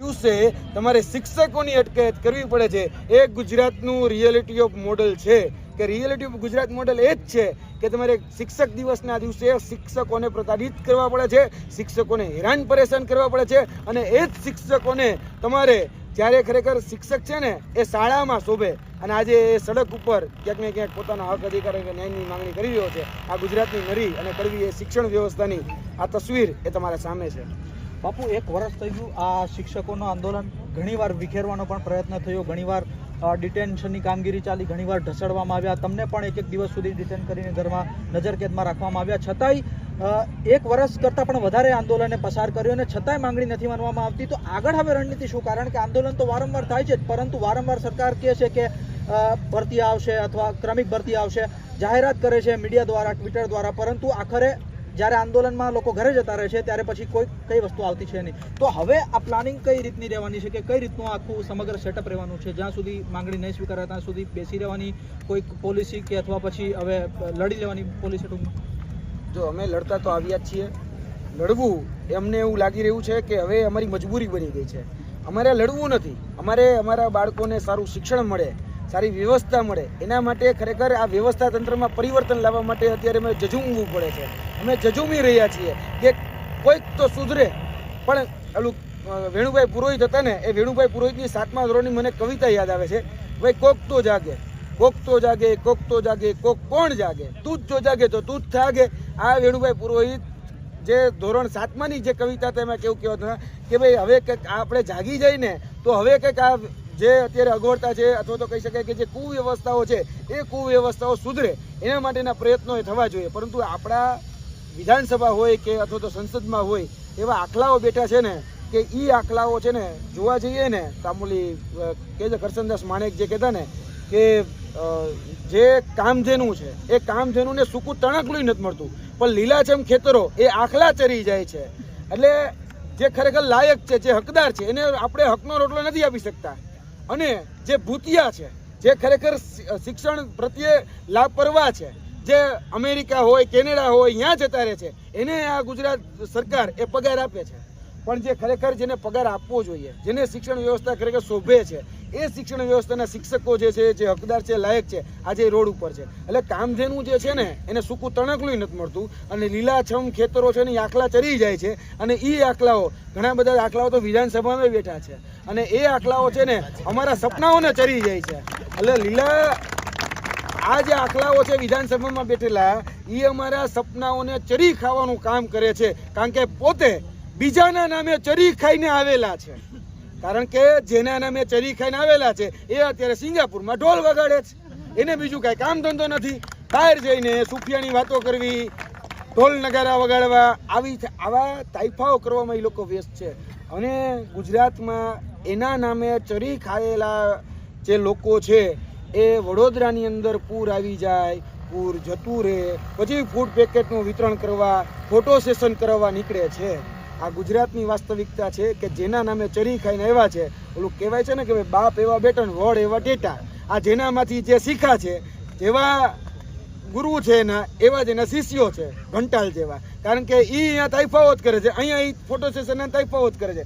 દિવસે તમારે શિક્ષકોની અટકાયત કરવી પડે છે. એ ગુજરાતનું રિયાલિટી ઓફ મોડલ છે. કે રિયાલિટી ઓફ ગુજરાત મોડલ એ જ છે કે તમારે શિક્ષક દિવસના દિવસે શિક્ષકોને પ્રતાડિત કરવા પડે છે, શિક્ષકોને હેરાન પરેશાન કરવા પડે છે અને એ જ શિક્ષકોને તમારે જ્યારે ખરેખર શિક્ષક છે ને, એ શાળામાં શોભે. અને આજે એ સડક ઉપર ક્યાંક ને ક્યાંક પોતાના હક, અધિકાર અને ન્યાયની માંગણી કરી રહ્યો છે. આ ગુજરાતની નરી અને કરવી એ શિક્ષણ વ્યવસ્થાની આ તસવીર એ તમારા સામે છે. બાપુ, એક વર્ષ થઈ ગયું આ શિક્ષકોનું આંદોલન ઘણીવાર વિખેરવાનો પણ પ્રયત્ન થયો. ઘણીવાર ડિટેન્શનની કામગીરી ચાલી, ઘણીવાર ઢસડવામાં આવ્યા. તમને પણ એક એક દિવસ સુધી ડિટેન કરીને ઘરમાં નજરકેદમાં રાખવામાં આવ્યા. છતાંય એક વર્ષ કરતાં પણ વધારે આંદોલને પસાર કર્યો અને છતાંય માંગણી નથી માનવામાં આવતી. તો આગળ હવે રણનીતિ શું? કારણ કે આંદોલન તો વારંવાર થાય છે પરંતુ વારંવાર સરકાર કહે છે કે ભરતી આવશે અથવા ક્રમિક ભરતી આવશે. જાહેરાત કરે છે મીડિયા દ્વારા, ટ્વિટર દ્વારા. પરંતુ આખરે જ્યારે આંદોલનમાં લોકો ઘરે જતા રહે છે, ત્યારે પછી કોઈ કઈ વસ્તુ આવતી છે નહીં. તો હવે આ પ્લાનિંગ કઈ રીતની રહેવાની છે કે કઈ રીતનું આખું સમગ્ર સેટઅપ રહેવાનું છે? જ્યાં સુધી માંગણી નહીં સ્વીકારાય, ત્યાં સુધી બેસી રહેવાની કોઈ પોલિસી કે અથવા પછી હવે લડી લેવાની પોલિસી ટૂંકમાં જો અમે લડતા તો આવ્યા જ છીએ. લડવું એમને એવું લાગી રહ્યું છે કે હવે અમારી મજબૂરી બની ગઈ છે. અમારે લડવું નથી. અમારે અમારા બાળકોને સારું શિક્ષણ મળે. સારી વ્યવસ્થા મળે. એના માટે ખરેખર આ વ્યવસ્થા તંત્રમાં પરિવર્તન લાવવા માટે અત્યારે અમે જજુમવું પડે છે. અમે જજુમી રહ્યા છીએ કે કોઈક તો સુધરે. પણ ઓલું વેણુભાઈ પુરોહિત હતા ને, એ વેણુભાઈ પુરોહિતની સાતમા ધોરણની મને કવિતા યાદ આવે છે. ભાઈ, કોક તો જાગે, કોક તો જાગે, કોક તો જાગે, કોક કોણ જાગે? તું જ જો જાગે તો તું જ જાગે આ વેણુભાઈ પુરોહિત જે ધોરણ સાતમાની જે કવિતા હતા, એમાં કેવું કહેવાતું કે ભાઈ, હવે કંઈક આપણે જાગી જઈને, તો હવે કંઈક આ જે અત્યારે અગવડતા છે અથવા તો કહી શકાય કે જે કુવ્યવસ્થાઓ છે, એ કુવ્યવસ્થાઓ સુધરે એના માટેના પ્રયત્નો એ થવા જોઈએ. પરંતુ આપણા વિધાનસભા હોય કે અથવા તો સંસદમાં હોય, એવા આખલાઓ બેઠા છે ને, કે એ આખલાઓ છે ને, જોવા જઈએ ને તામુલી કે છે કરસનદાસ માણેક જે કહેતા ને, કે જે કામધેનું છે, એ કામધેનુને સૂકું તણકલું નથી મળતું. પણ લીલાછમ ખેતરો, એ આખલા ચરી જાય છે. એટલે જે ખરેખર લાયક છે, જે હકદાર છે, એને આપણે હકનો રોટલો નથી આપી શકતા. અને જે ભૂતિયા છે, જે ખરેખર શિક્ષણ પ્રત્યે લાપરવાહ છે, જે અમેરિકા હોય, કેનેડા હોય ત્યાં જતા રહે છે, એને આ ગુજરાત સરકાર એ પગાર આપે છે. પણ જે ખરેખર જેને પગાર આપવો જોઈએ, જેને શિક્ષણ વ્યવસ્થા ખરેખર શોભે છે એ શિક્ષણ વ્યવસ્થાના શિક્ષકો જે છે, જે હકદાર છે, લાયક છે આજે રોડ ઉપર છે. એટલે કામધેનું જે છે ને, એને સૂકું તણકલું નથી મળતું અને લીલાછમ ખેતરો છે ને આખલા ચરી જાય છે અને એ આખલાઓ, ઘણા બધા આખલાઓ તો વિધાનસભામાં બેઠા છે. અને એ આખલાઓ છે ને, અમારા સપનાઓને ચરી જાય છે. એટલે લીલા, આ જે આખલાઓ છે વિધાનસભામાં બેઠેલા એ અમારા સપનાઓને ચરી ખાવાનું કામ કરે છે. કારણ કે પોતે બીજાના નામે ચરી ખાઈને આવેલા છે. કારણ કે જેના નામે ચરી ખાઈને આવેલા છે, એ અત્યારે સિંગાપુરમાં ઢોલ વગાડે છે. એને બીજું કાંઈ કામ ધંધો નથી. બહાર જઈને સુફિયાની વાતો કરવી, ઢોલ નગારા વગાડવા, આવી આવા તાઇફાઓ કરવામાં એ લોકો વ્યસ્ત છે. અને ગુજરાતમાં એના નામે ચરી ખાયેલા જે લોકો છે, એ વડોદરાની અંદર પૂર આવી જાય, પૂર જતું રહે, પછી ફૂડ પેકેટનું વિતરણ કરવા, ફોટો સેશન કરવા નીકળે છે. આ ગુજરાતની વાસ્તવિકતા છે કે જેના નામે ચરી ખાઈને એવા છે, ઓલું કહેવાય છે ને કે ભાઈ બાપ એવા બેટન, વડ એવા ટેટા. આ જેનામાંથી જે શીખા છે, જેવા ગુરુ છે એના એવા જ એના શિષ્યો છે ઘંટાલ જેવા. કારણ કે એ અહીંયા તાઇફાવત કરે છે, અહીંયા એ ફોટો સેશન તાઇફાવત કરે છે.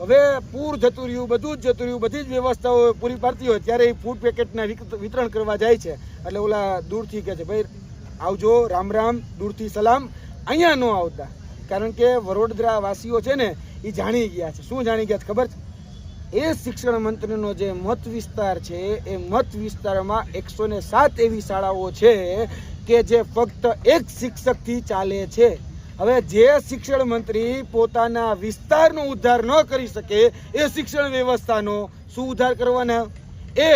હવે પૂર જતું રહ્યું, બધું જ જતું રહ્યું, બધી જ વ્યવસ્થાઓ પૂરી પાડતી હોય, ત્યારે એ ફૂડ પેકેટના વિતરણ કરવા જાય છે. એટલે ઓલા દૂરથી કહે છે, ભાઈ, આવજો, રામ રામ, દૂરથી સલામ. અહીંયા ન આવતા. કારણ કે વડોદરાવાસીઓ છે ને એ જાણી ગયા છે. શું જાણી ગયા છે ખબર છે? એ શિક્ષણ મંત્રીનો જે મત વિસ્તાર છે, એ મત વિસ્તારમાં એકસો ને સાત એવી શાળાઓ છે કે જે ફક્ત એક શિક્ષકથી ચાલે છે. હવે જે શિક્ષણ મંત્રી પોતાના વિસ્તારનો ઉદ્ધાર ન કરી શકે, એ શિક્ષણ વ્યવસ્થાનો શું ઉદ્ધાર કરવાના? એ,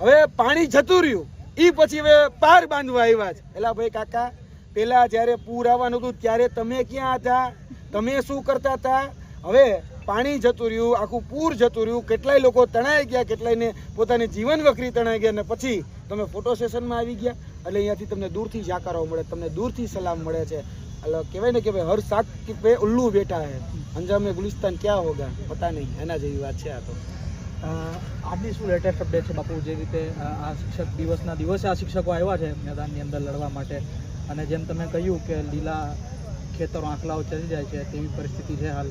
હવે પાણી જતું રહ્યું. એ પછી હવે પાર બાંધવા આવ્યા છે. એલા ભાઈ કાકા પેલા જ્યારે પૂર આવવાનું હતું, ત્યારે તમે ક્યાં હતા? તમે શું કરતા હતા? હવે પાણી જતું રહ્યું, આખું પૂર જતું રહ્યું, કેટલાય લોકો તણાઈ ગયા કેટલાયને પોતાની જીવન વકરી તણાઈ ગયા અને પછી તમે ફોટો સેશનમાં આવી ગયા. એટલે અહીંયાથી તમને દૂરથી જાકારો મળે, તમને દૂરથી સલામ મળે છે. એટલે કહેવાય ને કે ભાઈ, હર શાક પે ઉલ્લુ બેઠા હે. અંજામે ગુલિસ્તાન ક્યાં હોગા? પતા નહીં, એના જેવી વાત છે આ તો. આજની શું લેટેસ્ટ અપડેટ છે બાપુ? જે રીતે આ શિક્ષક દિવસના દિવસે આ શિક્ષકો આવ્યા છે મેદાનની અંદર લડવા માટે. અને જેમ તમે કહ્યું કે લીલા ખેતરો આંકલાઓ ચડી જાય છે, તેવી પરિસ્થિતિ છે હાલ.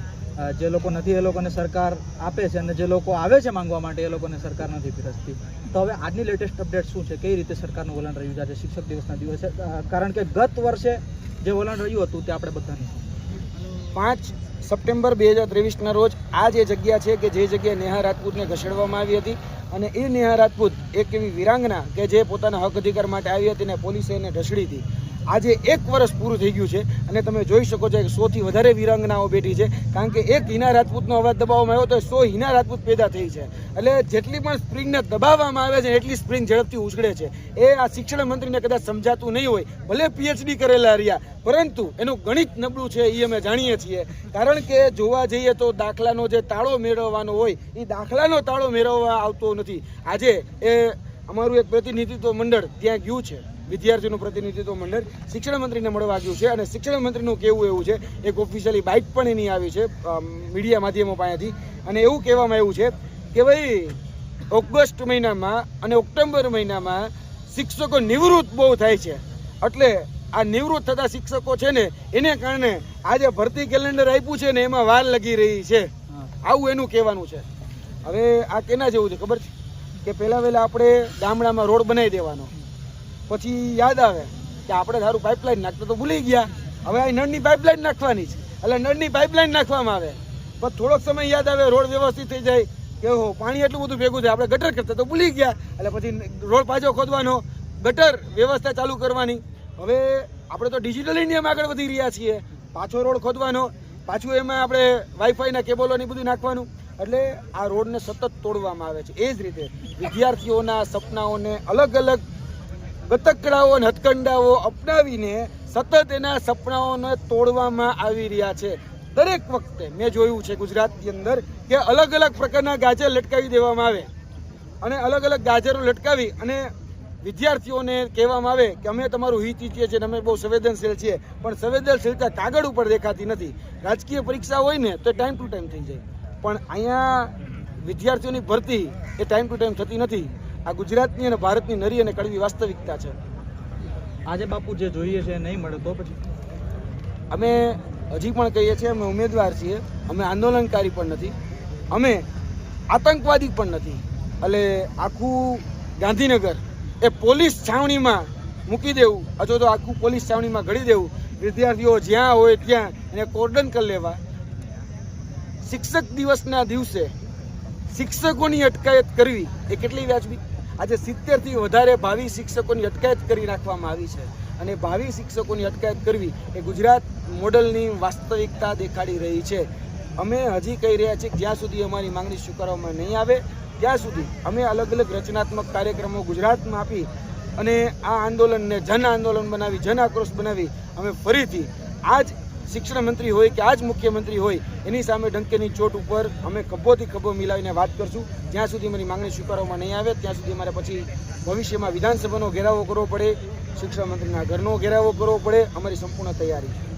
જે લોકો નથી, એ લોકોને સરકાર આપે છે અને જે લોકો આવે છે માંગવા માટે, એ લોકોને સરકાર નથી પીરસતી. તો હવે આજની લેટેસ્ટ અપડેટ શું છે? કઈ રીતે સરકારનું વલણ રહ્યું છે? શિક્ષક દિવસના દિવસે કારણ કે ગત વર્ષે જે વલણ રહ્યું હતું તે આપણે બધાને પાંચ સપ્ટેમ્બર બે હજાર ત્રેવીસના રોજ આ જે જગ્યા છે કે જે જગ્યાએ નેહા રાજપૂતને ઘસેડવામાં આવી હતી અને એ નેહા રાજપૂત એક એવી વિરાંગના કે જે પોતાના હક અધિકાર માટે આવી હતી ને પોલીસે એને ઢસડી હતી. આજે એક વર્ષ પૂરું થઈ ગયું છે અને તમે જોઈ શકો છો કે સોથી વધારે વિરાંગનાઓ બેઠી છે. કારણ કે એક હિના રાજપૂતનો અવાજ દબાવવામાં આવ્યો તો સો હિના રાજપૂત પેદા થઈ છે. એટલે જેટલી પણ સ્પ્રિંગને દબાવવામાં આવે છે એટલી સ્પ્રિંગ ઝડપથી ઉછળે છે. એ આ શિક્ષણ મંત્રીને કદાચ સમજાતું નહીં હોય, ભલે પીએચડી કરેલા રહ્યા, પરંતુ એનું ગણિત નબળું છે એ અમે જાણીએ છીએ. કારણ કે જોવા જઈએ તો દાખલાનો જે તાળો મેળવવાનો હોય એ દાખલાનો તાળો મેળવવા આવતો નથી. આજે એ અમારું એક પ્રતિનિધિત્વ મંડળ ત્યાં ગયું છે. વિદ્યાર્થીનું પ્રતિનિધિત્વ મંડળ શિક્ષણ મંત્રીને મળવા ગયું છે અને શિક્ષણ મંત્રીનું કહેવું એવું છે એક ઓફિશિયલી બાઇક પણ એની આવી છે મીડિયા માધ્યમો પાસેથી. અને એવું કહેવામાં આવ્યું છે કે ભાઈ ઓગસ્ટ મહિનામાં અને ઓક્ટોબર મહિનામાં શિક્ષકો નિવૃત્ત બહુ થાય છે. એટલે આ નિવૃત્ત થતા શિક્ષકો છે ને એને કારણે આજે ભરતી કેલેન્ડર આપ્યું છે ને એમાં વાર લગી રહી છે. આવું એનું કહેવાનું છે. હવે આ કેના જેવું છે ખબર છે? કે પહેલાં વહેલા આપણે ગામડામાં રોડ બનાવી દેવાનો. પછી યાદ આવે કે આપણે સારું પાઇપલાઇન નાખતા તો ભૂલી ગયા. હવે આ નળની પાઇપલાઇન નાખવાની છે. એટલે નળની પાઇપલાઇન નાખવામાં આવે. પણ થોડોક સમય યાદ આવે, રોડ વ્યવસ્થિત થઈ જાય, કે હો પાણી એટલું બધું ભેગું થાય, આપણે ગટર કરતા તો ભૂલી ગયા. એટલે પછી રોડ પાછો ખોદવાનો, ગટર વ્યવસ્થા ચાલુ કરવાની. હવે આપણે તો ડિજિટલ ઇન્ડિયામાં આગળ વધી રહ્યા છીએ. પાછો રોડ ખોદવાનો, પાછું એમાં આપણે વાઈફાઈના કેબલોની બધું નાખવાનું. એટલે આ રોડને સતત તોડવામાં આવે છે. એ જ રીતે વિદ્યાર્થીઓના સપનાઓને અલગ અલગ ગતકડાઓ અને હથકંડાઓ અપનાવીને સતત એના સપનાઓને તોડવામાં આવી રહ્યા છે. દરેક વખતે મેં જોયું છે ગુજરાતની અંદર કે અલગ અલગ પ્રકારના ગાજર લટકાવી દેવામાં આવે. અને અલગ અલગ ગાજરો લટકાવી અને વિદ્યાર્થીઓને કહેવામાં આવે કે અમે તમારું હિત ઈચ્છીએ છીએ અમે બહુ સંવેદનશીલ છીએ. પણ સંવેદનશીલતા કાગળ ઉપર દેખાતી નથી. રાજકીય પરીક્ષા હોય ને તો ટાઈમ ટુ ટાઈમ થઈ જાય. પણ અહીંયા વિદ્યાર્થીઓની ભરતી એ ટાઈમ ટુ ટાઈમ થતી નથી. આ ગુજરાતની અને ભારતની નરી અને કડવી વાસ્તવિકતા છે. આજે બાપુ જે જોઈએ છે એ નહીં મળે તો પછી? અમે હજી પણ કહીએ છીએ અમે ઉમેદવાર છીએ. અમે આંદોલનકારી પણ નથી. અમે આતંકવાદી પણ નથી. એટલે આખું ગાંધીનગર એ પોલીસ છાવણીમાં મૂકી દેવું. અથવા તો આખું પોલીસ છાવણીમાં ઘડી દેવું. વિદ્યાર્થીઓ જ્યાં હોય ત્યાં એને કોર્ડન કરી લેવા. શિક્ષક દિવસના દિવસે શિક્ષકોની અટકાયત કરવી એ કેટલી વ્યાજબી? આજે સિત્તેરથી વધારે ભાવિ શિક્ષકોની અટકાયત કરી નાખવામાં આવી છે અને ભાવિ શિક્ષકોની અટકાયત કરવી એ ગુજરાત મોડલની વાસ્તવિકતા દેખાડી રહી છે. અમે હજી કહી રહ્યા છીએ જ્યાં સુધી અમારી માંગણી સ્વીકારવામાં નહીં આવે, ત્યાં સુધી અમે અલગ અલગ રચનાત્મક કાર્યક્રમો ગુજરાતમાં આપી અને આ આંદોલનને જન આંદોલન બનાવી, જન આક્રોશ બનાવી અમે ફરીથી આજ શિક્ષણ મંત્રી હોય કે આજ મુખ્યમંત્રી હોય, એની સામે ડંકેની ચોટ ઉપર અમે ખભોથી ખભો મિલાવીને વાત કરશું. જ્યાં સુધી અમારી માંગણી સ્વીકારવામાં નહીં આવે, ત્યાં સુધી અમારે પછી ભવિષ્યમાં વિધાનસભાનો ઘેરાવો કરવો પડે શિક્ષણ મંત્રીના ઘરનો ઘેરાવો કરવો પડે, અમારી સંપૂર્ણ તૈયારી છે.